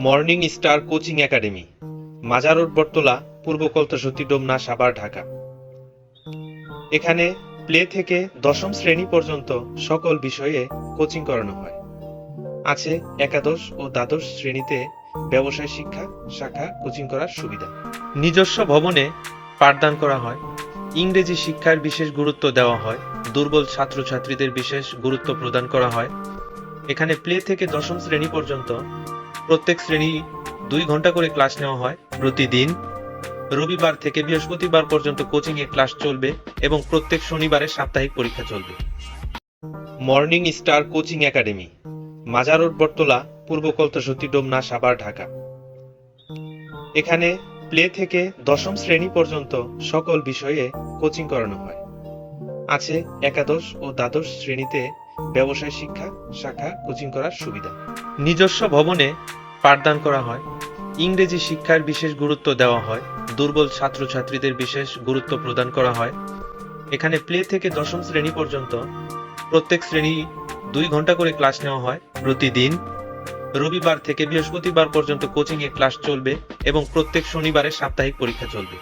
Morning star coaching academy, মাজার বটতলা, পূর্ব কলতাসতী Domna, Savar, Dhaka. এখানে play থেকে দশম শ্রেণি পর্যন্ত সকল বিষয়ে কোচিং করানো হয়। আছে একাদশ ও দ্বাদশ শ্রেণীতে ব্যবসায় শিক্ষা, শাখা, কোচিং করার সুবিধা। নিজস্ব ভবনে পাঠদান করা হয়। ইংরেজি শিক্ষার বিশেষ গুরুত্ব দেওয়া হয়। দুর্বল ছাত্রছাত্রীদের বিশেষ গুরুত্ব প্রদান করা হয়। এখানে প্লে থেকে দশম শ্রেণি পর্যন্ত প্রত্যেক শ্রেণি দুই ঘণ্টা করে ক্লাস নেওয়া হয় প্রতিদিন। রবিবার থেকে বৃহস্পতিবার পর্যন্ত কোচিং এ ক্লাস চলবে এবং প্রত্যেক শনিবারে সাপ্তাহিক পরীক্ষা চলবে। মর্নিং স্টার কোচিং একাডেমি মাজার বটতলা, পূর্ব কলতাসতী, ডোমনা, সাভার, ঢাকা। এখানে প্লে থেকে দশম শ্রেণি পর্যন্ত সকল বিষয়ে কোচিং করানো হয়। আছে একাদশ ও দ্বাদশ শ্রেণীতে ব্যবসায় শিক্ষা, শাখা কোচিং করার সুবিধা। নিজস্ব ভবনে পাঠদান করা হয়। ইংরেজি শিক্ষার বিশেষ গুরুত্ব দেওয়া হয়। দুর্বল ছাত্রছাত্রীদের বিশেষ গুরুত্ব প্রদান করা হয়। এখানে প্লে থেকে দশম শ্রেণি পর্যন্ত প্রত্যেক শ্রেণি দুই ঘণ্টা করে ক্লাস নেওয়া হয় প্রতিদিন। রবিবার থেকে বৃহস্পতিবার পর্যন্ত কোচিংয়ে ক্লাস চলবে এবং প্রত্যেক শনিবারে সাপ্তাহিক পরীক্ষা চলবে।